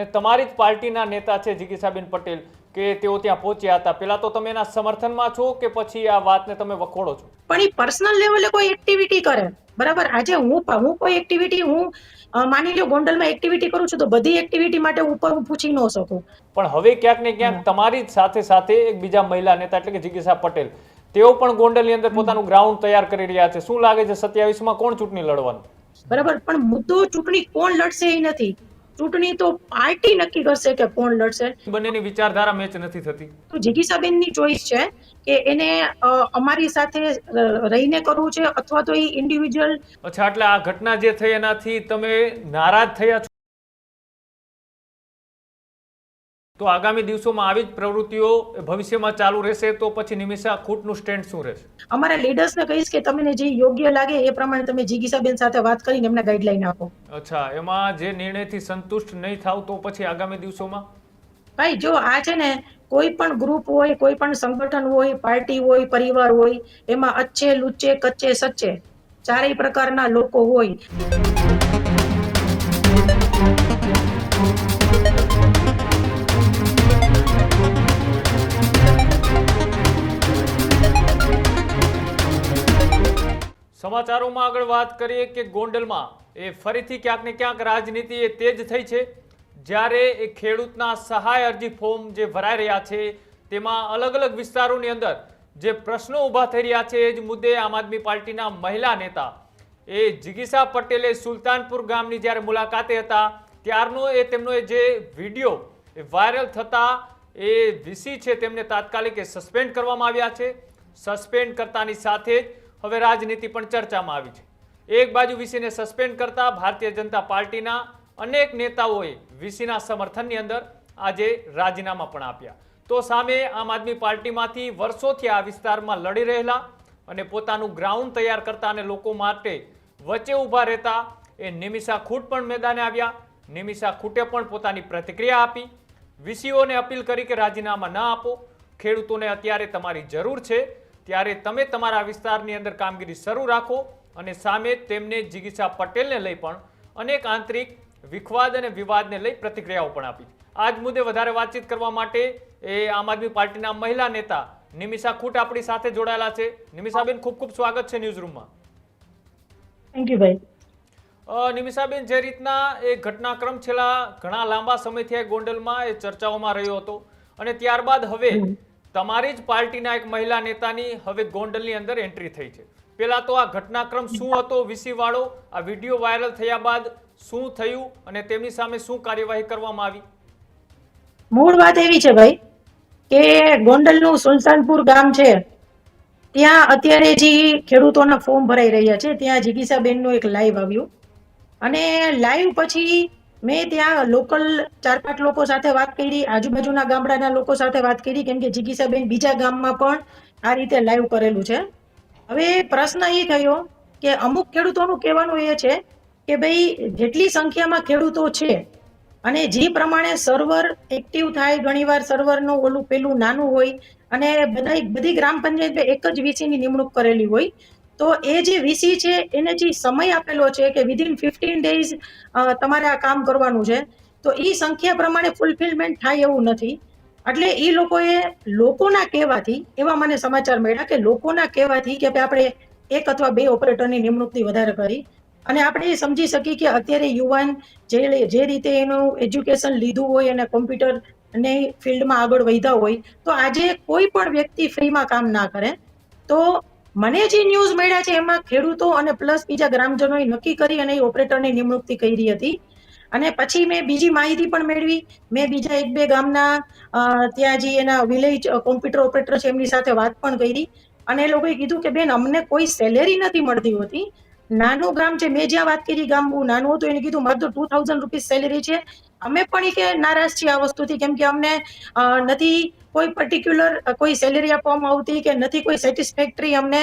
અને તમારી જ પાર્ટીના નેતા છે જિગીસાબેન પટેલ કે તેઓ ત્યાં પહોંચ્યા હતા. પહેલા તો તમે એના સમર્થનમાં છો કે પછી આ વાતને તમે વખોડો છો? પણ એ પર્સનલ લેવલે કોઈ એક્ટિવિટી કરે? બરાબર? આજે હું હું કોઈ એક્ટિવિટી હું માની લો ગોંડલમાં એક્ટિવિટી કરું છું તો બધી એક્ટિવિટી માટે ઉપર હું પૂછી ન શકું. પણ હવે ક્યાંક ને ક્યાંક તમારી જ સાથે સાથે એક બીજા મહિલા નેતા એટલે કે જિગીસા પટેલ તેઓ પણ ગોંડલની અંદર પોતાનું ગ્રાઉન્ડ તૈયાર કરી રહ્યા છે. શું લાગે છે સત્યાવીસમાં કોણ ચૂંટણી લડવાનું? બરાબર? પણ મુદ્દો ચૂંટણી કોણ લડશે એ નથી. ચૂંટણી તો પાર્ટી નક્કી કરશે કે કોણ લડશે. બંનેની વિચારધારા મેચ નથી થતી. તો જિગીસાબેનની ચોઈસ છે કે એને અમારી સાથે રહીને કરવું છે અથવા તો એ ઇન્ડિવિજ્યુઅલ અચ્છા એટલે આ ઘટના જે થઈ એનાથી તમે નારાજ થયા તો આગામી દિવસોમાં આવી જ પ્રવૃત્તિઓ ભવિષ્યમાં ચાલુ રહેશે તો પછી નિમિષા ખૂટનું સ્ટેન્ડ શું રહેશે? અમારા લીડર્સને કહીશ કે તમને જે યોગ્ય લાગે એ પ્રમાણે તમે જીગીસાબેન સાથે વાત કરીને એમને ગાઈડલાઈન આપો. અચ્છા એમાં જે નિર્ણયથી સંતુષ્ટ નહીં થાવ તો પછી આગામી દિવસોમાં? ભાઈ જો આ છે ને કોઈ પણ ગ્રુપ હોય કોઈ પણ સંગઠન હોય પાર્ટી હોય પરિવાર હોય એમાં અચ્છે લુચ્ચે કચ્ચે સચ્ચે ચારેય પ્રકારના લોકો હોય. સમાચારોમાં આગળ વાત કરીએ કે ગોંડલમાં એ ફરીથી ક્યાંક ને ક્યાંક રાજનીતિ એ તેજ થઈ છે. જ્યારે એ ખેડૂતના સહાય અરજી ફોર્મ જે ભરાઈ રહ્યા છે, તેમાં અલગ અલગ વિસ્તારોની અંદર જે પ્રશ્નો ઊભા થઈ રહ્યા છે, એ જ મુદ્દે આમ આદમી પાર્ટીના મહિલા નેતા એ જિગીસા પટેલે સુલતાનપુર ગામની જ્યારે મુલાકાતે હતા, ત્યારનો એ તેમનો એ જે વીડિયો એ વાયરલ થતા એ વીસી છે, તેમને તાત્કાલિક સસ્પેન્ડ કરવામાં આવ્યા છે. સસ્પેન્ડ કરતાની સાથે જ હવે રાજનીતિ પણ ચર્ચામાં આવી છે. એક બાજુ વીસીને સસ્પેન્ડ કરતા ભારતીય જનતા પાર્ટીના અનેક નેતાઓએ વીસીના સમર્થનની અંદર આજે રાજીનામા પણ આપ્યા. તો સામે આમ આદમી પાર્ટીમાંથી વર્ષોથી આ વિસ્તારમાં લડી રહેલા અને પોતાનું ગ્રાઉન્ડ તૈયાર કરતા અને લોકો માટે વચ્ચે ઊભા રહેતા એ નિમિષા ખૂટ પણ મેદાને આવ્યા. નિમિષા ખૂટે પણ પોતાની પ્રતિક્રિયા આપી. વીસીઓને અપીલ કરી કે રાજીનામા ન આપો. ખેડૂતોને અત્યારે તમારી જરૂર છે. ત્યારે તમે તમારા વિસ્તારની અંદર કામગીરી શરૂ રાખો અને સામે તેમને જિગીસા પટેલને લઈ પણ અનેક આંતરિક વિખવાદ અને વિવાદને લઈ પ્રતિક્રિયાઓ પણ આપી. આજ મુદ્દે વધારે વાતચીત કરવા માટે એ આમ આદમી પાર્ટીના મહિલા નેતા નિમિષા ખૂટ આપણી સાથે જોડાયેલા છે. નિમિષાબેન ખૂબ ખૂબ સ્વાગત છે ન્યૂઝ રૂમમાં થેન્ક યુ ભાઈ નિમિષાબેન જે રીતના એ ઘટનાક્રમ છેલ્લા ઘણા લાંબા સમયથી આ ગોંડલમાં એ ચર્ચાઓમાં રહ્યો હતો અને ત્યારબાદ હવે તમારી જ પાર્ટીના એક મહિલા નેતાની હવે ગોંડલની અંદર એન્ટ્રી થઈ છે. પેલા તો આ ઘટનાક્રમ શું હતો, વીસી વાળો, આ વીડિયો વાયરલ થયા બાદ શું થયું અને તેમની સામે શું કાર્યવાહી કરવામાં આવી? મૂળ વાત એવી છે ભાઈ કે ગોંડલનું સુલતાનપુર ગામ છે, ત્યાં અત્યારે જે ખેડૂતોના ફોર્મ ભરાઈ રહ્યા છે, ત્યાં જીગીસાબેનનું એક લાઈવ આવ્યું. અને લાઈવ પછી મેં ત્યાં લોકલ ચાર પાંચ લોકો સાથે વાત કરી, આજુબાજુના ગામડાના લોકો સાથે વાત કરી, કેમ કે જિગીસાબેન બીજા ગામમાં પણ આ રીતે લાઈવ કરેલું છે. હવે પ્રશ્ન એ થયો કે અમુક ખેડૂતોનું કહેવાનું એ છે કે ભાઈ જેટલી સંખ્યામાં ખેડૂતો છે અને જે પ્રમાણે સર્વર એક્ટિવ થાય, ઘણીવાર સર્વરનું ઓલું પેલું નાનું હોય અને બધા બધી ગ્રામ પંચાયત એક જ વીસીની નિમણૂક કરેલી હોય તો એ જે વીસી છે, એને જે સમય આપેલો છે કે વિધિન ફિફ્ટીન ડેઝ તમારે આ કામ કરવાનું છે, તો એ સંખ્યા પ્રમાણે ફૂલફિલમેન્ટ થાય એવું નથી. એટલે એ લોકોએ લોકોના કહેવાથી એવા મને સમાચાર મળ્યા કે લોકોના કહેવાથી કે આપણે એક અથવા બે ઓપરેટરની નિમણૂકથી વધારે કરી. અને આપણે એ સમજી શકીએ કે અત્યારે યુવાન જે જે રીતે એનું એજ્યુકેશન લીધું હોય અને કોમ્પ્યુટર ને ફિલ્ડમાં આગળ વધ્યા હોય, તો આજે કોઈ પણ વ્યક્તિ ફ્રીમાં કામ ના કરે, તો મને જે ન્યૂઝ મળ્યા છે એમાં ખેડૂતો અને પ્લસ બીજા ગ્રામજનોએ નક્કી કરી અને એ ઓપરેટરની નિમણૂકથી કરી હતી. અને પછી મેં બીજી માહિતી પણ મેળવી. મેં બીજા એક બે ગામના ત્યાં જે એના વિલેજ કોમ્પ્યુટર ઓપરેટર છે એમની સાથે વાત પણ કરી. અને એ લોકોએ કીધું કે, બેન, અમને કોઈ સેલેરી નથી મળતી હોતી. નાનું ગામ છે, મેં જ્યાં વાત કરી, ગામ બહુ નાનું હતું, એને કીધું, મારે તો ટુ થાઉઝન્ડ રૂપીઝ સેલેરી છે. અમે પણ કે નારાજ છીએ આ વસ્તુથી, કેમ કે અમને નથી કોઈ પર્ટિક્યુલર કોઈ સેલેરી આપવામાં આવતી કે નથી કોઈ સેટિસ્ફેક્ટરી અમને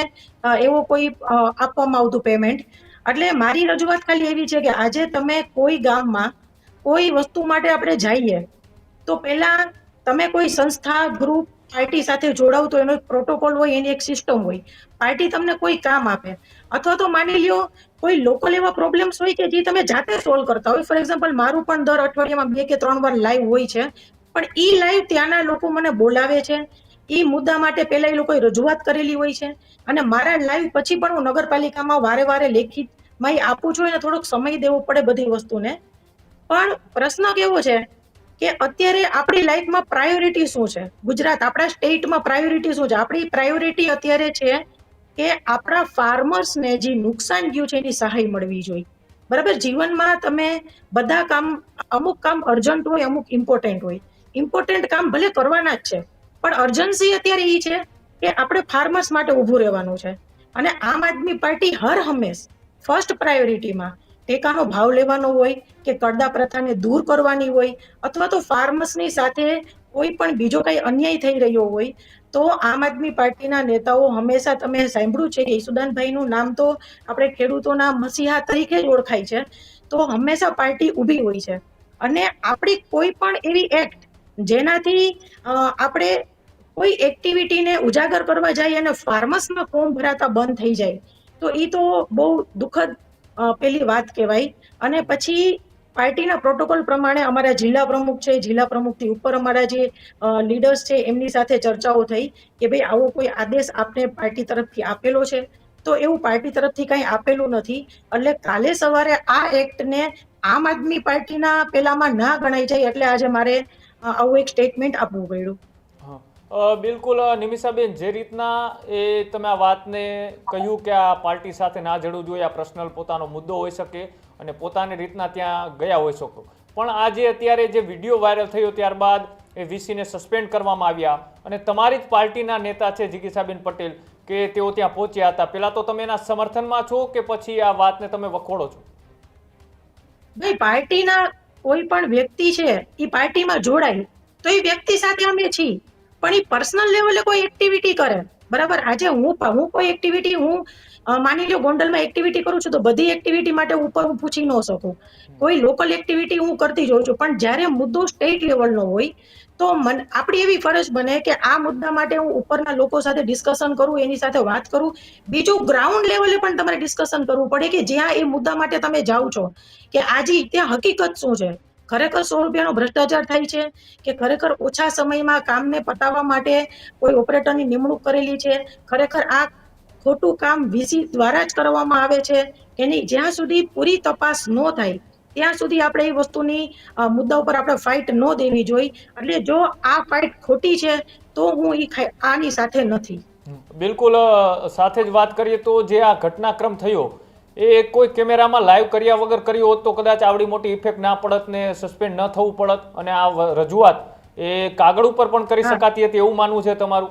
એવો કોઈ આપવામાં આવતું પેમેન્ટ એટલે મારી રજૂઆત ખાલી એવી છે કે આજે તમે કોઈ ગામમાં કોઈ વસ્તુ માટે આપણે જઈએ, તો પહેલા તમે કોઈ સંસ્થા ગ્રુપ પાર્ટી સાથે જોડાવું તો એનો એક પ્રોટોકોલ હોય, એની એક સિસ્ટમ હોય. પાર્ટી તમને કોઈ કામ આપે. અથવા તો માની લ્યો, કોઈ લોકલ એવા પ્રોબ્લેમ્સ હોય કે જે તમે જાતે સોલ્વ કરતા હોય. ફોર એક્ઝામ્પલ મારું પણ દર અઠવાડિયામાં બે કે ત્રણ વાર લાઈવ હોય છે. પણ એ લાઈવ ત્યાંના લોકો મને બોલાવે છે. એ મુદ્દા માટે પહેલા એ લોકોએ રજૂઆત કરેલી હોય છે. અને મારા લાઈવ પછી પણ હું નગરપાલિકામાં વારે વારે લેખિત માહિતી આપું છું. એને થોડોક સમય દેવો પડે બધી વસ્તુને. પણ પ્રશ્ન કેવો છે? કે અત્યારે આપણી લાઈફમાં પ્રાયોરિટી શું છે? ગુજરાત આપણા સ્ટેટમાં પ્રાયોરિટી શું છે? આપણી પ્રાયોરિટી અત્યારે છે કે આપણા ફાર્મર્સને જે નુકસાન થયું છે એની સહાય મળવી જોઈએ. બરાબર? જીવનમાં તમે બધા કામ, અમુક કામ અર્જન્ટ હોય, અમુક ઇમ્પોર્ટન્ટ હોય. ઇમ્પોર્ટન્ટ કામ ભલે કરવાના જ છે, પણ અર્જન્સી અત્યારે એ છે કે આપણે ફાર્મર્સ માટે ઊભું રહેવાનું છે. અને આમ આદમી પાર્ટી હર હંમેશ ફર્સ્ટ પ્રાયોરિટીમાં ટેકાનો ભાવ લેવાનો હોય કે કડદા પ્રથાને દૂર કરવાની હોય અથવા તો ફાર્મર્સની સાથે કોઈ પણ બીજો કઈ અન્યાય થઈ રહ્યો હોય, તો આમ આદમી પાર્ટીના નેતાઓ હંમેશા તમે સાંભળ્યું છે કે ઈસુદાનભાઈનું નામ તો આપણે ખેડૂતોના મસીહા તરીકે જ ઓળખાય છે, તો હંમેશા પાર્ટી ઊભી હોય છે. અને આપણી કોઈ પણ એવી એક્ટ જેનાથી આપણે કોઈ એક્ટિવિટીને ઉજાગર કરવા જાય અને ફાર્મસમાં ફોર્મ ભરાતા બંધ થઈ જાય, તો એ તો બહુ દુઃખદ પેલી વાત કહેવાય. અને પછી પાર્ટીના પ્રોટોકોલ પ્રમાણે અમારા જિલ્લા પ્રમુખ છે, જિલ્લા પ્રમુખથી ઉપર અમારા જે લીડર્સ છે, એમની સાથે ચર્ચાઓ થઈ કે ભાઈ આવો કોઈ આદેશ આપને પાર્ટી તરફથી આપેલો છે. તો એવું પાર્ટી તરફથી કંઈ આપેલું નથી. એટલે કાલે સવારે આ એક્ટને આમ આદમી પાર્ટીના પેલામાં ના ગણાઈ જાય એટલે આજે મારે આવું એક સ્ટેટમેન્ટ આપવું પડ્યું. બિલકુલ નિમિષાબેન, જે રીતના એ તમે આ વાતને કહ્યું કે આ પાર્ટી સાથે ના જડવું જોઈએ, આ પર્સનલ પોતાનો મુદ્દો હોઈ શકે અને પોતાની રીતના ત્યાં ગયા હોઈ શકો. પણ આજે અત્યારે જે વીડિયો વાયરલ થયો ત્યારબાદ એ વીસીને સસ્પેન્ડ કરવામાં આવ્યા અને તમારી જ પાર્ટીના નેતા છે જિગીસાબેન પટેલ કે તેઓ ત્યાં પહોંચ્યા હતા. પહેલાં તો તમે એના સમર્થનમાં છો કે પછી આ વાતને તમે વખોડો છો? ભાઈ, પાર્ટીના કોઈ પણ વ્યક્તિ છે, એ પાર્ટીમાં જોડાય. તો એ વ્યક્તિ સાથે અમે છીએ. પણ એ પર્સનલ લેવલે કોઈ એક્ટિવિટી કરે. બરાબર? આજે હું હું કોઈ એક્ટિવિટી હું માની લો ગોંડલમાં એક્ટિવિટી કરું છું તો બધી એક્ટિવિટી માટે ઉપર હું પૂછી ન શકું. કોઈ લોકલ એક્ટિવિટી હું કરતી જોઉં છું. પણ જ્યારે મુદ્દો સ્ટેટ લેવલનો હોય, તો મન, આપણી એવી ફરજ બને કે આ મુદ્દા માટે હું ઉપરના લોકો સાથે ડિસ્કશન કરું, એની સાથે વાત કરું. બીજું ગ્રાઉન્ડ લેવલે પણ તમારે ડિસ્કશન કરવું પડે કે જ્યાં એ મુદ્દા માટે તમે જાઓ છો. કે આજે ત્યાં હકીકત શું છે? ખરેખર સો રૂપિયાનો ભ્રષ્ટાચાર થાય છે કે ખરેખર ઓછા સમયમાં કામને પતાવવા માટે કોઈ ઓપરેટરની નિમણૂક કરેલી છે? ખરેખર આ ખોટું કામ વીસી દ્વારા જ કરવામાં આવે છે એની જ્યાં સુધી પૂરી તપાસ ન થાય, ત્યાં સુધી આપણે એ વસ્તુની મુદ્દા ઉપર આપણે ફાઇટ ન દેવી જોઈએ. એટલે જો આ ફાઇટ ખોટી છે, તો હું એ આની સાથે નથી. બિલકુલ સાથે જ વાત કરીએ તો જે આ ઘટનાક્રમ થયો એ કોઈ કેમેરામાં લાઈવ કર્યા વગર કર્યું હોત તો કદાચ આવડી મોટી ઇફેક્ટ ના પડત ને સસ્પેન્ડ ન થવું પડત. અને આ રજૂઆત એ કાગળ ઉપર પણ કરી શકાતી હતી એવું માનવું છે તમારું?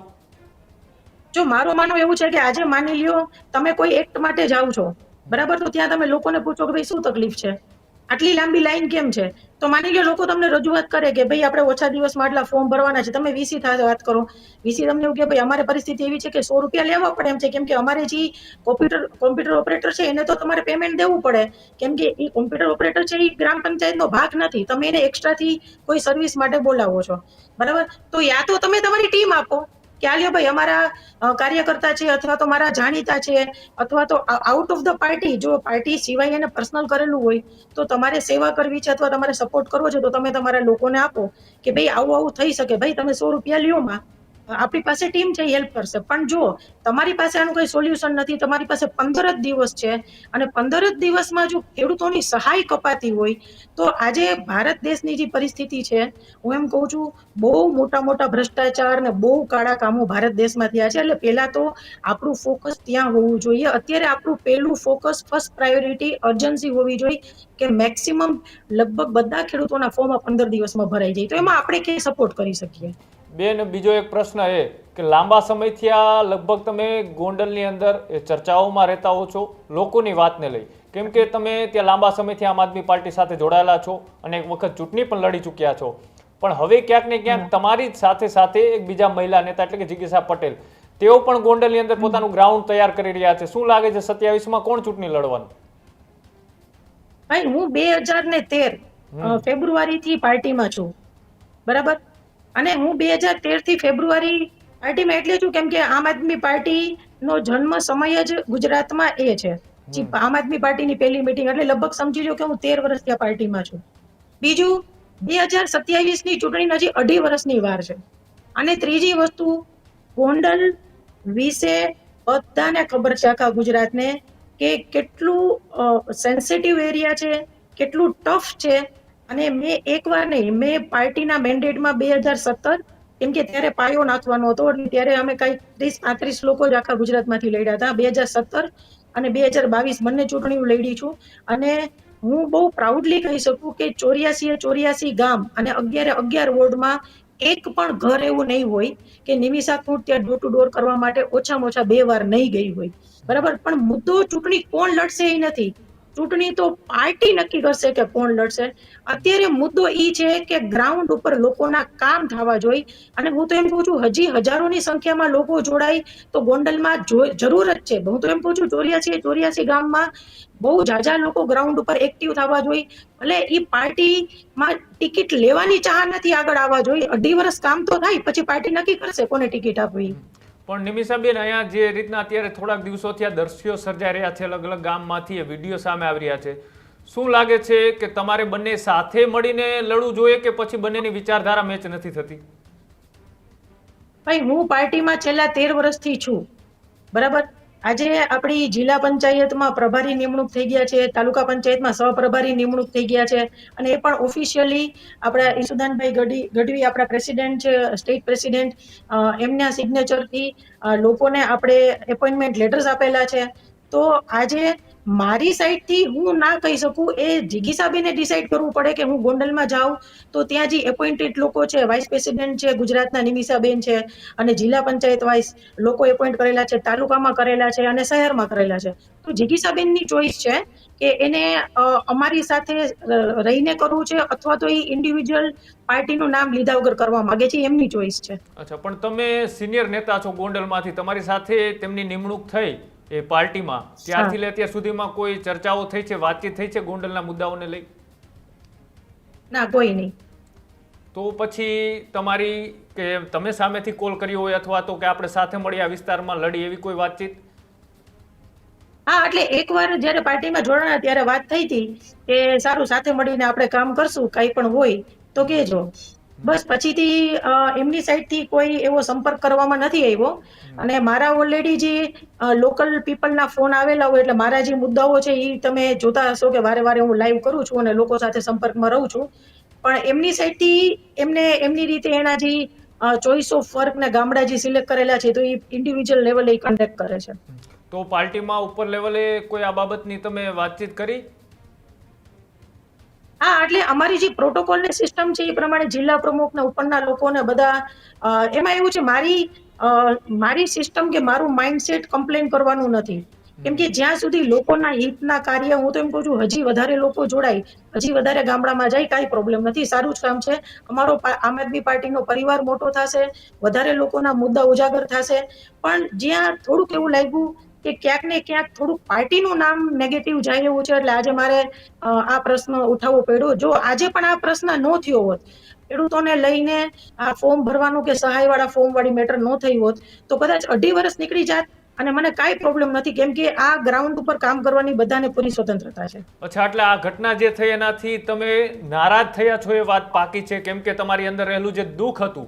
જો મારું માનવું એવું છે કે આજે માની લ્યો તમે કોઈ એક્ટ માટે જાઓ છો બરાબર? તો ત્યાં તમે લોકોને પૂછો કે ભાઈ શું તકલીફ છે? આટલી લાંબી લાઈન કેમ છે? તો માની લ્યો, લોકો તમને રજૂઆત કરે કે ભાઈ આપણે ઓછા દિવસમાં આટલા ફોર્મ ભરવાના છે. તમે વીસી થાય વાત કરો. વીસી તમને એવું કે ભાઈ અમારે પરિસ્થિતિ એવી છે કે સો રૂપિયા લેવા પડે એમ છે. કેમ કે અમારે જે કોમ્પ્યુટર કોમ્પ્યુટર ઓપરેટર છે, એને તો તમારે પેમેન્ટ દેવું પડે. કેમ કે એ કોમ્પ્યુટર ઓપરેટર છે, એ ગ્રામ પંચાયતનો ભાગ નથી. તમે એને એક્સ્ટ્રાથી કોઈ સર્વિસ માટે બોલાવો છો. બરાબર? તો યા તો તમે તમારી ટીમ આપો. કે આ લ્યો ભાઈ, અમારા કાર્યકર્તા છે અથવા તો મારા જાણીતા છે અથવા તો આઉટ ઓફ ધ પાર્ટી જો પાર્ટી સિવાય એને પર્સનલ કરેલું હોય, તો તમારે સેવા કરવી છે અથવા તમારે સપોર્ટ કરવો છે, તો તમે તમારા લોકોને આપો કે ભાઈ આવું આવું થઈ શકે. ભાઈ તમે સો રૂપિયા લ્યો માં. આપણી પાસે ટીમ છે હેલ્પ કરશે. પણ જો તમારી પાસે આનું કોઈ સોલ્યુશન નથી. તમારી પાસે પંદર જ દિવસ છે અને પંદર જ દિવસમાં જો ખેડૂતોની સહાય કપાતી હોય, તો આજે ભારત દેશની જે પરિસ્થિતિ છે, હું એમ કહું છું, બહુ મોટા મોટા ભ્રષ્ટાચાર ને બહુ કાળા કામો ભારત દેશમાં થયા છે. એટલે પહેલા તો આપણું ફોકસ ત્યાં હોવું જોઈએ. અત્યારે આપણું પહેલું ફોકસ ફર્સ્ટ પ્રાયોરિટી અર્જન્સી હોવી જોઈએ કે મેક્સિમમ લગભગ બધા ખેડૂતોના ફોર્મ પંદર દિવસમાં ભરાઈ જાય. તો એમાં આપણે ક્યાંય સપોર્ટ કરી શકીએ? બેન બીજો એક પ્રશ્ન એ કે લાંબા સમયથી આ લગભગ તમે ગોંડલની અંદર એ ચર્ચાઓમાં રહેતા હો છો લોકોની વાતને લઈ. કેમ કે તમે ત્યાં લાંબા સમયથી આમ આદમી પાર્ટી સાથે જોડાયેલા છો અને એક વખત ચૂંટણી પણ લડી ચૂક્યા છો. પણ હવે ક્યાંક ને ક્યાંક તમારી સાથે સાથે એક બીજા મહિલા નેતા એટલે કે જિગીસા પટેલ તેઓ પણ ગોંડલની અંદર પોતાનું ગ્રાઉન્ડ તૈયાર કરી રહ્યા છે. શું લાગે છે સત્યાવીસમાં કોણ ચૂંટણી લડવાનું? ભાઈ હું બે હજાર ને તેર ફેબ્રુઆરી થી પાર્ટીમાં છું. બરાબર? અને હું બે હજાર તેરથી ફેબ્રુઆરી પાર્ટીમાં એટલે છું કેમ કે આમ આદમી પાર્ટીનો જન્મ સમય જ ગુજરાતમાં એ છે. આમ આદમી પાર્ટીની પહેલી મિટિંગ એટલે લગભગ સમજી લો કે હું તેર વર્ષથી આ પાર્ટીમાં છું. બીજું બે હજાર સત્યાવીસની ચૂંટણી હજી અઢી વર્ષની વાર છે. અને ત્રીજી વસ્તુ ગોંડલ વિશે બધાને ખબર છે આખા ગુજરાતને કે કેટલું સેન્સિટિવ એરિયા છે કેટલું ટફ છે અને મેં એકવાર નહીં, મેં પાર્ટીના મેન્ડેટમાં બે હજાર સત્તર, કેમ કે ત્યારે પાયો નાખવાનો હતો એટલે ત્યારે અમે કઈ ત્રીસ, પાંત્રીસ લોકો જ આખા ગુજરાતમાંથી લડ્યા હતા. બે હજાર સત્તર અને બે હજાર બાવીસ બંને ચૂંટણીઓ લડી છું. અને હું બહુ પ્રાઉડલી કહી શકું કે ચોર્યાસી ચોર્યાસી ગામ અને અગિયારે અગિયાર વોર્ડમાં એક પણ ઘર એવું નહીં હોય કે નિમિષા કુંટ ત્યાં ડોર ટુ ડોર કરવા માટે ઓછામાં ઓછા બે વાર નહીં ગઈ હોય. બરાબર? પણ મુદ્દો ચૂંટણી કોણ લડશે એ નથી. ચૂંટણી તો પાર્ટી નક્કી કરશે કે કોણ લડશે. અત્યારે મુદ્દો ઈ છે કે ગ્રાઉન્ડ ઉપર લોકોના કામ થવા જોઈએ. અને હું તો એમ કહું છું, હજી હજારોની સંખ્યામાં લોકો જોડાય તો ગોંડલમાં જરૂર જ છે. હું તો એમ કહું છું, ચોર્યાસી ચોર્યાસી ગામમાં બહુ જાજા લોકો ગ્રાઉન્ડ ઉપર એક્ટિવ થવા જોઈએ. ભલે ઈ પાર્ટીમાં ટિકિટ લેવાની ચાહ નથી આગળ આવવા જોઈએ. અઢી વર્ષ કામ તો થાય, પછી પાર્ટી નક્કી કરશે કોને ટિકિટ આપવી. પણ નિમિષાબેન અહીંયા જે રીતના અત્યારે થોડાક દિવસોથી આ દ્રશ્યો સર્જાઈ રહ્યા છે, અલગ અલગ ગામમાંથી એ વીડિયો સામે આવી રહ્યા છે. શું લાગે છે કે તમારે બંને સાથે મળીને લડવું જોઈએ કે પછી બંનેની વિચારધારા મેચ નથી થતી? ભાઈ, હું પાર્ટીમાં છેલ્લા તેર વર્ષથી છું. બરાબર? આજે આપણી જિલ્લા પંચાયતમાં પ્રભારી નિમણૂક થઈ ગયા છે, તાલુકા પંચાયતમાં સહપ્રભારી નિમણૂક થઈ ગયા છે અને એ પણ ઓફિશિયલી આપણા ઈસુદાનભાઈ ગઢવી ગઢવી આપણા પ્રેસિડેન્ટ છે સ્ટેટ પ્રેસિડેન્ટ એમના સિગ્નેચરથી લોકોને આપણે એપોઇન્ટમેન્ટ લેટર્સ આપેલા છે. તો આજે મારી સાઈડથી હું ના કહી શકું, એ જિગીસાબેને ડિસાઈડ કરવું પડે કે હું ગોંડલમાં જાઉં. તો ત્યાં જે એપોઇન્ટેડ લોકો છે વાઇસ પ્રેસિડેન્ટ છે, ગુજરાતના નિમિષાબેન છે અને જિલ્લા પંચાયત વાઇસ લોકો એપોઇન્ટ કરેલા છે, તાલુકામાં કરેલા છે અને શહેરમાં કરેલા છે. તો જીગીસાબેનની ચોઈસ છે કે એને અમારી સાથે રહીને કરવું છે અથવા તો એ ઇન્ડિવિજ્યુઅલ પાર્ટીનું નામ લીધા વગર કરવા માંગે છે, એમની ચોઈસ છે. અચ્છા, પણ તમે સિનિયર નેતા છો ગોંડલમાંથી, તમારી સાથે તેમની નિમણૂક થઈ? એ પાર્ટીમાં. ત્યારથી લે અત્યાર સુધીમાં કોઈ ચર્ચાઓ થઈ છે વાતચીત થઈ છે ગોંડલના મુદ્દાઓને લઈ? ના કોઈ નહીં. તો પછી તમારી કે તમે સામેથી કોલ કર્યો હોય અથવા તો કે આપણે સાથે મળી આ વિસ્તારમાં લડી એવી કોઈ વાતચીત? હા એટલે એકવાર જ્યારે પાર્ટીમાં જોડાણા ત્યારે વાત થઈ હતી કે સારું સાથે મળીને આપણે કામ કરશું કંઈ પણ હોય તો કહેજો. બસ પછીથી એમની સાઈડથી કોઈ એવો સંપર્ક કરવામાં નથી આવ્યો. અને મારા ઓલરેડી જે લોકલ પીપલના ફોન આવેલા હોય એટલે મારા જે મુદ્દાઓ છે એ તમે જોતા હશો કે વારે વારે હું લાઈવ કરું છું અને લોકો સાથે સંપર્કમાં રહું છું. પણ એમની સાઈડથી એમને એમની રીતે એના જે ચોઈસ ઓફ વર્ક ને ગામડા જે સિલેક્ટ કરેલા છે તો એ ઇન્ડિવિજ્યુઅલ લેવલે કન્ડક્ટ કરે છે. તો પાર્ટીમાં ઉપર લેવલે કોઈ આ બાબતની તમે વાતચીત કરી? હા, એટલે અમારી જે પ્રોટોકોલની સિસ્ટમ છે એ પ્રમાણે જિલ્લા પ્રમુખ ને ઉપરના લોકોને બધા એમાં એવું છે, મારી મારી સિસ્ટમ કે મારું માઇન્ડસેટ કમ્પ્લેન કરવાનું નથી. કેમ કે જ્યાં સુધી લોકોના હિતના કાર્ય, હું તો એમ કહું છું, હજી વધારે લોકો જોડાય, હજી વધારે ગામડામાં જાય, કાંઈ પ્રોબ્લેમ નથી. સારું જ કામ છે. અમારો આમ આદમી પાર્ટીનો પરિવાર મોટો થશે, વધારે લોકોના મુદ્દા ઉજાગર થશે. પણ જ્યાં થોડુંક એવું લાગ્યું કે ક્યાંક ને ક્યાંક થોડુંક પાર્ટીનું નામ નેગેટિવ જાય એવું છે, એટલે આજે મારે આ પ્રશ્ન ઉઠાવવો પડ્યો. જો આજે પણ આ પ્રશ્ન ન થયો હોત, ખેડૂતોને લઈને આ ફોર્મ ભરવાનું કે સહાયવાળા ફોર્મ વાળી મેટર ન થઈ હોત, તો કદાચ અઢી વર્ષ નીકળી જાત અને મને કાંઈ પ્રોબ્લેમ નથી, કેમ કે આ ગ્રાઉન્ડ ઉપર કામ કરવાની બધાને પૂરી સ્વતંત્રતા છે. અચ્છા, એટલે આ ઘટના જે થઈ એનાથી તમે નારાજ થયા છો એ વાત પાકી છે, કેમ કે તમારી અંદર રહેલું જે દુઃખ હતું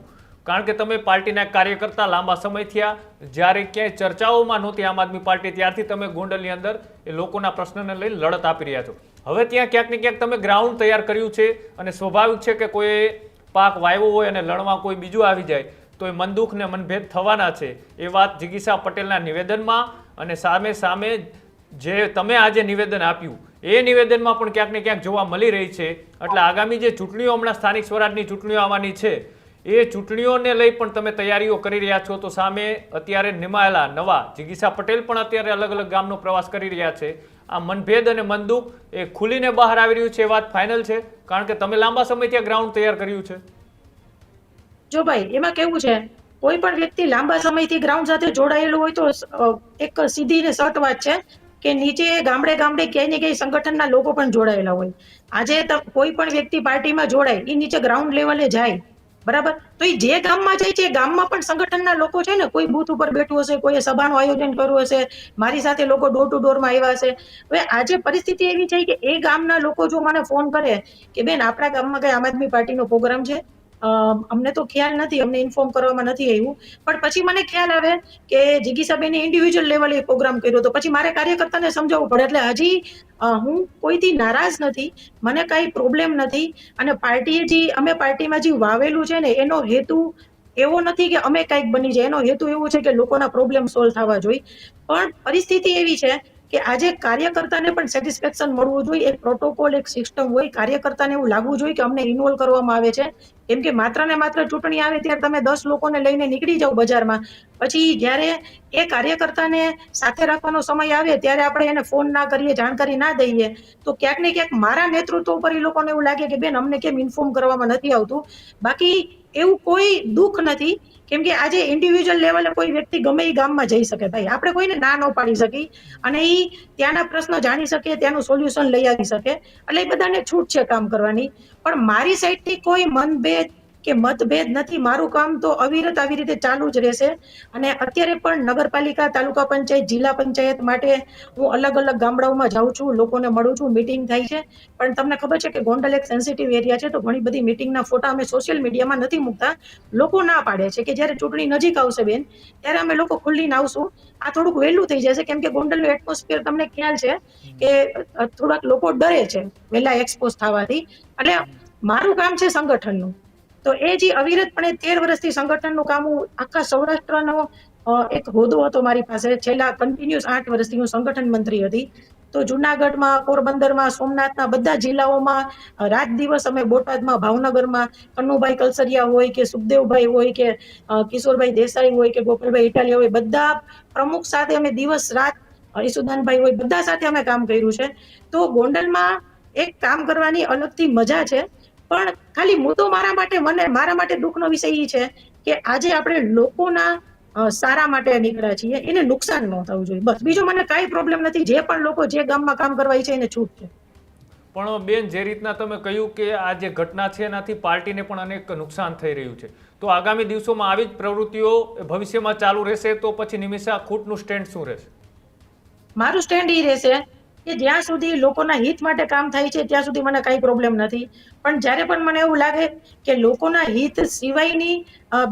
કારણ કે તમે પાર્ટીના કાર્યકર્તા લાંબા સમય થયા, જ્યારે ક્યાંય ચર્ચાઓમાં નહોતી આમ આદમી પાર્ટી, ત્યારથી તમે ગોંડલની અંદર એ લોકોના પ્રશ્નને લઈને લડત આપી રહ્યા છો. હવે ત્યાં ક્યાંક ને ક્યાંક તમે ગ્રાઉન્ડ તૈયાર કર્યું છે અને સ્વાભાવિક છે કે કોઈ પાક વાવ્યો હોય અને લણવા કોઈ બીજું આવી જાય, તો એ મનદુખ ને મનભેદ થવાના છે. એ વાત જિગીસા પટેલના નિવેદનમાં અને સામે સામે જે તમે આજે નિવેદન આપ્યું, એ નિવેદનમાં પણ ક્યાંક ને ક્યાંક જોવા મળી રહી છે. એટલે આગામી જે ચૂંટણીઓ હમણાં સ્થાનિક સ્વરાજની ચૂંટણીઓ આવવાની છે એ ચૂંટણીઓને લઈ પણ તમે તૈયારીઓ કરી રહ્યા છો. તો સામે અત્યારે નિમાયેલા નવા જિગીસા પટેલ પણ અત્યારે અલગ અલગ ગામનો પ્રવાસ કરી રહ્યા છે. આ મનભેદ અને મનદુખ એ ખુલીને બહાર આવી રહ્યું છે. વાત ફાઇનલ છે. કારણ કે તમે લાંબા સમયથી આ ગ્રાઉન્ડ તૈયાર કર્યું છે. જો ભાઈ, એમાં કેવું છે? કોઈ પણ વ્યક્તિ લાંબા સમયથી ગ્રાઉન્ડ સાથે જોડાયેલું હોય તો એક સીધી ને સટ વાત છે કે નીચે ગામડે ગામડે ક્યાંય ને ક્યાંય સંગઠનના લોકો પણ જોડાયેલા હોય. આજે કોઈ પણ વ્યક્તિ પાર્ટીમાં જોડાય એ નીચે ગ્રાઉન્ડ લેવલે જાય. બરાબર? તો એ જે ગામમાં જાય છે, એ ગામમાં પણ સંગઠનના લોકો છે ને, કોઈ બૂથ ઉપર બેઠું હશે કોઈએ સભાનું આયોજન કર્યું હશે, મારી સાથે લોકો ડોર ટુ ડોરમાં આવ્યા હશે. હવે આજે પરિસ્થિતિ એવી છે કે એ ગામના લોકો જો મને ફોન કરે કે બેન આપણા ગામમાં કઈ આમ આદમી પાર્ટીનો પ્રોગ્રામ છે? અમને તો ખ્યાલ નથી, અમને ઇન્ફોર્મ કરવામાં નથી આવ્યું. પણ પછી મને ખ્યાલ આવે કે જિગીસાબેને ઇન્ડિવિજ્યુઅલ લેવલે પ્રોગ્રામ કર્યો તો પછી મારે કાર્યકર્તાને સમજાવવું પડે. એટલે હજી હું કોઈથી નારાજ નથી, મને કાંઈ પ્રોબ્લેમ નથી. અને પાર્ટીએ જે, અમે પાર્ટીમાં જે વાવેલું છે ને, એનો હેતુ એવો નથી કે અમે કાંઈક બની જાય. એનો હેતુ એવો છે કે લોકોના પ્રોબ્લેમ સોલ્વ થવા જોઈએ. પણ પરિસ્થિતિ એવી છે કે આજે કાર્યકર્તાને પણ સેટિસ્ફેક્શન મળવું જોઈએ, એક પ્રોટોકોલ એક સિસ્ટમ હોય, કાર્યકર્તાને એવું લાગવું જોઈએ કે અમને ઇન્વોલ્વ કરવામાં આવે છે. કેમ કે માત્ર ને માત્ર ચૂંટણી આવે ત્યારે તમે દસ લોકોને લઈને નીકળી જાઓ બજારમાં. પછી જ્યારે એ કાર્યકર્તાને સાથે રાખવાનો સમય આવે ત્યારે આપણે એને ફોન ના કરીએ, જાણકારી ના દઈએ. તો ક્યાંક ને ક્યાંક મારા નેતૃત્વ ઉપર એ લોકોને એવું લાગે કે બેન અમને કેમ ઇન્ફોર્મ કરવામાં નથી આવતું? બાકી એવું કોઈ દુઃખ નથી. કેમ કે આજે ઇન્ડિવિજ્યુઅલ લેવલે કોઈ વ્યક્તિ ગમે એ ગામમાં જઈ શકે ભાઈ. આપણે કોઈને ના ન પાડી શકી અને એ ત્યાંના પ્રશ્નો જાણી શકે ત્યાંનું સોલ્યુશન લઈ આવી શકે. એટલે એ બધાને છૂટ છે કામ કરવાની. પણ મારી સાઈડથી કોઈ મનભેદ કે મતભેદ નથી. મારું કામ તો અવિરત આવી રીતે ચાલુ જ રહેશે. અને અત્યારે પણ નગરપાલિકા, તાલુકા પંચાયત, જિલ્લા પંચાયત માટે હું અલગ અલગ ગામડાઓમાં જાઉં છું. લોકોને મળું છું. મિટિંગ થાય છે. પણ તમને ખબર છે કે ગોંડલ એક સેન્સિટિવ એરિયા છે તો ઘણી બધી મિટિંગના ફોટા અમે સોશિયલ મીડિયામાં નથી મૂકતા. લોકો ના પાડે છે કે જ્યારે ચૂંટણી નજીક આવશે બેન, ત્યારે અમે લોકો ખુલ્લીને આવશું. આ થોડુંક વહેલું થઈ જશે કેમ કે ગોંડલનું એટમોસ્ફિયર તમને ખ્યાલ છે કે થોડાક લોકો ડરે છે વહેલા એક્સપોઝ થવાથી. એટલે મારું કામ છે સંગઠનનું. તો એ જે અવિરતપણે તેર વર્ષથી સંગઠનનું કામ આખા સૌરાષ્ટ્રનો એક હોદ્દો હતો મારી પાસે. છેલ્લા કન્ટિન્યુઅસ આઠ વર્ષથી હું સંગઠન મંત્રી હતી. તો જુનાગઢમાં, પોરબંદરમાં, સોમનાથના બધા જિલ્લાઓમાં રાત દિવસ અમે બોટાદમાં, ભાવનગરમાં કન્નુભાઈ કલસરિયા હોય કે સુખદેવભાઈ હોય કે કિશોરભાઈ દેસાઈ હોય કે ગોપાલભાઈ ઇટાલિયા હોય, બધા પ્રમુખ સાથે અમે દિવસ રાત હરિસુદાનભાઈ હોય, બધા સાથે અમે કામ કર્યું છે. તો ગોંડલમાં એક કામ કરવાની અલગથી મજા છે. પણ ખાલી મુદ્દો મારા માટે મને મારા માટે દુઃખનો વિષય એ છે કે આજે આપણે લોકોના સારા માટે નીકળ્યા છીએ એને નુકસાન ન થવું જોઈએ. બસ બીજો મને કાંઈ પ્રોબ્લેમ નથી. જે પણ લોકો જે ગામમાં કામ કરવા છે એને છૂટ છે. પણ બેન જે રીતના તમે કહ્યું કે આ જે ઘટના છે એનાથી પાર્ટીને પણ અનેક નુકસાન થઈ રહ્યું છે. તો આગામી દિવસોમાં આવી જ પ્રવૃત્તિઓ ભવિષ્યમાં ચાલુ રહેશે તો પછી નિમિષા ખૂટનું સ્ટેન્ડ શું રહેશે? મારું સ્ટેન્ડ એ રહેશે કે જ્યાં સુધી લોકોના હિત માટે કામ થાય છે ત્યાં સુધી મને કાંઈ પ્રોબ્લેમ નથી. પણ જ્યારે પણ મને એવું લાગે કે લોકોના હિત સિવાયની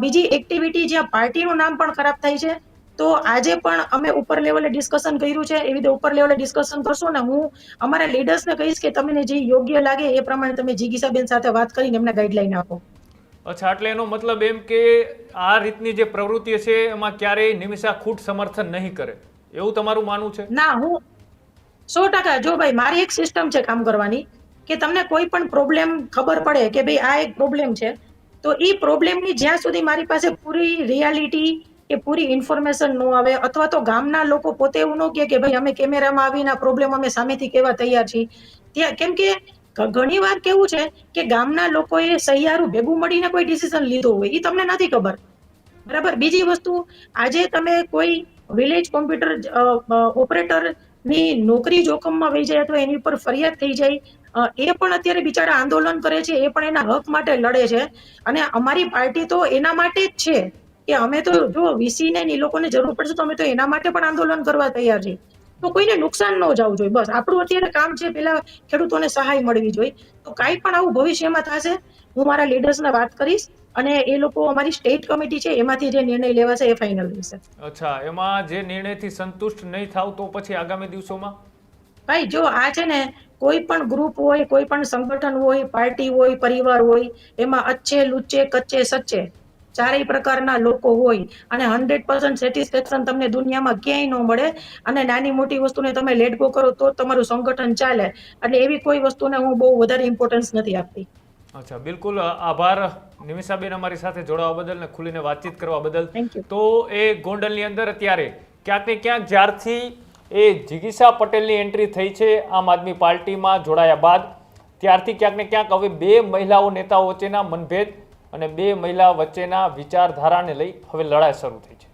બીજી એક્ટિવિટી જ્યાં પાર્ટીનું નામ પણ ખરાબ થાય છે તો આજે પણ અમે ઉપર લેવલે ડિસ્કશન કર્યું છે. એવી રીતે ઉપર લેવલે ડિસ્કશન કરશું ને હું અમારા લીડર્સને કહીશ કે તમને જે યોગ્ય લાગે એ પ્રમાણે તમે જીગીસાબેન સાથે વાત કરીને એમને ગાઈડલાઈન આપો. અચ્છા એટલે એનો મતલબ એમ કે આ રીતની જે પ્રવૃત્તિ છે એમાં ક્યારેય નિમિષા ખૂટ સમર્થન નહીં કરે. એવું તમારું માનવું છે? ના હું સો ટકા જો ભાઈ, મારી એક સિસ્ટમ છે કામ કરવાની, કે તમને કોઈ પણ પ્રોબ્લેમ ખબર પડે કે ભાઈ આ એક પ્રોબ્લેમ છે, તો એ પ્રોબ્લેમની જ્યાં સુધી મારી પાસે પૂરી રિયાલિટી કે પૂરી ઇન્ફોર્મેશન ન આવે, અથવા તો ગામના લોકો પોતે એવું ન કહે કે ભાઈ, અમે કેમેરામાં આવીને પ્રોબ્લેમ અમે સામેથી કહેવા તૈયાર છીએ. ત્યાં, કેમ કે ઘણી વાર કેવું છે કે ગામના લોકોએ સહિયારું ભેગું મળીને કોઈ ડિસિઝન લીધો હોય એ તમને નથી ખબર. બરાબર? બીજી વસ્તુ, આજે તમે કોઈ વિલેજ કોમ્પ્યુટર ઓપરેટર ની નોકરી જોખમમાં વહી જાય અથવા એની ઉપર ફરિયાદ થઈ જાય એ પણ અત્યારે બિચારા આંદોલન કરે છે, એ પણ એના હક માટે લડે છે. અને અમારી પાર્ટી તો એના માટે જ છે કે અમે તો જો વીસી ને એ લોકોને જરૂર પડશે તો અમે તો એના માટે પણ આંદોલન કરવા તૈયાર છીએ. તો કોઈને નુકસાન ન જવું જોઈએ. બસ આપણું અત્યારે કામ છે પેલા ખેડૂતોને સહાય મળવી જોઈએ. તો કાંઈ પણ આવું ભવિષ્યમાં થશે હું મારા લીડર્સને વાત કરીશ અને એ લોકો અમારી સ્ટેટ કમિટી છે એમાંથી જે નિર્ણય લેવાશે એ ફાઇનલ રહેશે અચ્છા એમાં જે નિર્ણયથી સંતુષ્ટ નહીં થાવ તો પછી આગામી દિવસોમાં? ભાઈ જો આ છે ને કોઈ પણ ગ્રુપ હોય કોઈ પણ સંગઠન હોય પાર્ટી હોય પરિવાર હોય એમાં અચ્છે લુચ્ચે કચ્ચે સચ્ચે ચારેય પ્રકારના લોકો હોય અને હંડ્રેડ પર્સન્ટ સેટિસ્ફેક્શન તમને દુનિયામાં ક્યાંય ન મળે અને નાની મોટી વસ્તુને તમે લેટ ગો કરો તો તમારું સંગઠન ચાલે. એટલે એવી કોઈ વસ્તુને હું બહુ વધારે ઇમ્પોર્ટન્સ નથી આપતી. અચ્છા બિલકુલ આભાર. નિમિષાબેન અમારી સાથે જોડાવા બદલ ને ખુલીને વાતચીત કરવા બદલ. તો એ ગોંડલની અંદર અત્યારે ક્યાંક ને ક્યાંક જ્યારથી એ જિગીસા પટેલની એન્ટ્રી થઈ છે આમ આદમી પાર્ટીમાં જોડાયા બાદ. ત્યારથી ક્યાંક ને ક્યાંક હવે બે મહિલાઓ નેતાઓ વચ્ચેના મનભેદ અને બે મહિલા વચ્ચેના વિચારધારાને લઈ હવે લડાઈ શરૂ થઈ છે.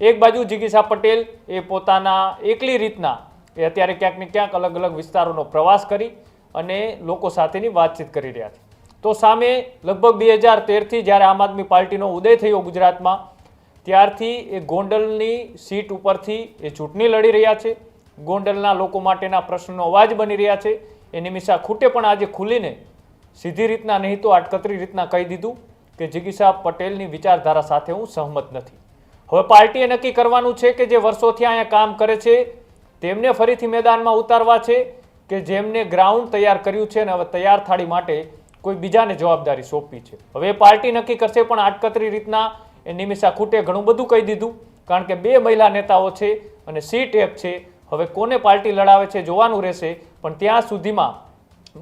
એક બાજુ જિગીસા પટેલ એ પોતાના એકલી રીતના એ અત્યારે ક્યાંક ને ક્યાંક અલગ અલગ વિસ્તારોનો પ્રવાસ કરી અને લોકો સાથેની વાતચીત કરી રહ્યા છે. તો સામે લગભગ બે હજાર તેરથી જ્યારે આમ આદમી પાર્ટીનો ઉદય થયો ગુજરાતમાં, ત્યારથી એ ગોંડલની સીટ ઉપરથી એ ચૂંટણી લડી રહ્યા છે. ગોંડલના લોકો માટેના પ્રશ્નનો અવાજ બની રહ્યા છે. એ નિમિષા ખૂટે પણ આજે ખુલીને સીધી રીતના નહીં તો આટકતરી રીતના કહી દીધું. કે જિગીસા પટેલની વિચારધારા સાથે હું સહમત નથી. હવે પાર્ટીએ નક્કી કરવાનું છે કે જે વર્ષોથી અહીંયા કામ કરે છે, તેમને ફરીથી મેદાનમાં ઉતારવા છે કે જેમને ગ્રાઉન્ડ તૈયાર કર્યું છે અને હવે તૈયાર થાળી માટે કોઈ બીજાને જવાબદારી સોંપી છે. હવે પાર્ટી નક્કી કરશે, પણ આટકતરી રીતના એ નિમિષા ખૂટે ઘણું બધું કહી દીધું, કારણ કે બે મહિલા નેતાઓ છે અને સીટ એક છે. હવે કોને પાર્ટી લડાવે છે જોવાનું રહેશે, પણ ત્યાં સુધીમાં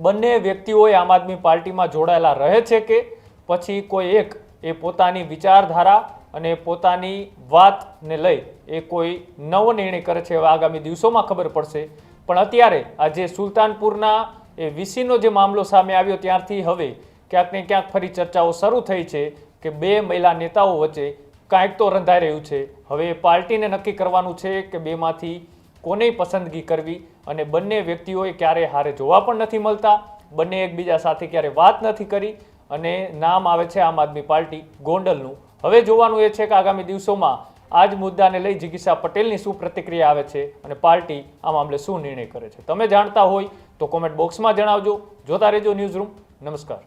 બંને વ્યક્તિઓએ આમ આદમી પાર્ટીમાં જોડાયેલા રહે છે કે પછી કોઈ એક એ પોતાની વિચારધારા અને પોતાની વાતને લઈ એ કોઈ નવો નિર્ણય કરે છે આગામી દિવસોમાં ખબર પડશે. પણ અત્યારે આજે સુલતાનપુરના એ વીસીનો જે મામલો સામે આવ્યો ત્યારથી હવે ક્યાંક ક્યાંક ફરી ચર્ચાઓ શરૂ થઈ છે કે બે મહિલા નેતાઓ વચ્ચે કાંઈક તો રંધાઈ રહ્યું છે. હવે પાર્ટીને નક્કી કરવાનું છે કે બેમાંથી કોને પસંદગી કરવી અને બંને વ્યક્તિઓએ ક્યારે હારે જોવા પણ નથી મળતા, બંને એકબીજા સાથે ક્યારે વાત નથી કરી અને નામ આવે છે આમ આદમી પાર્ટી ગોંડલનું. હવે જોવાનું એ છે કે આગામી દિવસોમાં આ જ મુદ્દાને લઈ જિગીસા પટેલની શું પ્રતિક્રિયા આવે છે અને પાર્ટી આ મામલે શું નિર્ણય કરે છે. તમે જાણતા હોય તો કોમેન્ટ બોક્સમાં જણાવજો. જોતા રહેજો ન્યૂઝ રૂમ. નમસ્કાર.